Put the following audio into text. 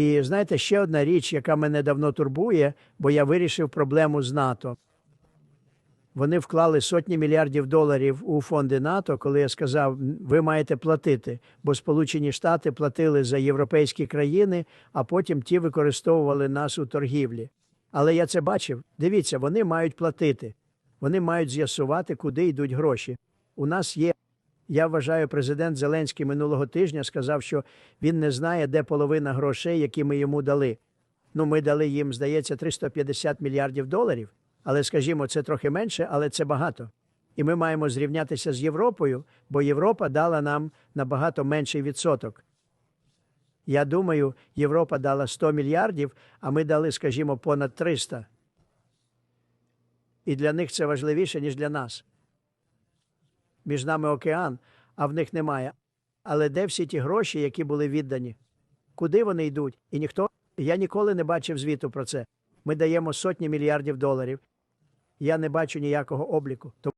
І знаєте, ще одна річ, яка мене давно турбує, бо я вирішив проблему з НАТО. Вони вклали сотні мільярдів доларів у фонди НАТО, коли я сказав, ви маєте платити, бо Сполучені Штати платили за європейські країни, а потім ті використовували нас у торгівлі. Але я це бачив. Дивіться, вони мають платити. Вони мають з'ясувати, куди йдуть гроші. У нас є. Я вважаю, президент Зеленський минулого тижня сказав, що він не знає, де половина грошей, які ми йому дали. Ну, ми дали їм, здається, 350 мільярдів доларів. Але скажімо, це трохи менше, але це багато. І ми маємо зрівнятися з Європою, бо Європа дала нам набагато менший відсоток. Я думаю, Європа дала 100 мільярдів, а ми дали, скажімо, понад 300. І для них це важливіше, ніж для нас. Між нами океан, а в них немає. Але де всі ті гроші, які були віддані? Куди вони йдуть? І ніхто. Я ніколи не бачив звіту про це. Ми даємо сотні мільярдів доларів. Я не бачу ніякого обліку.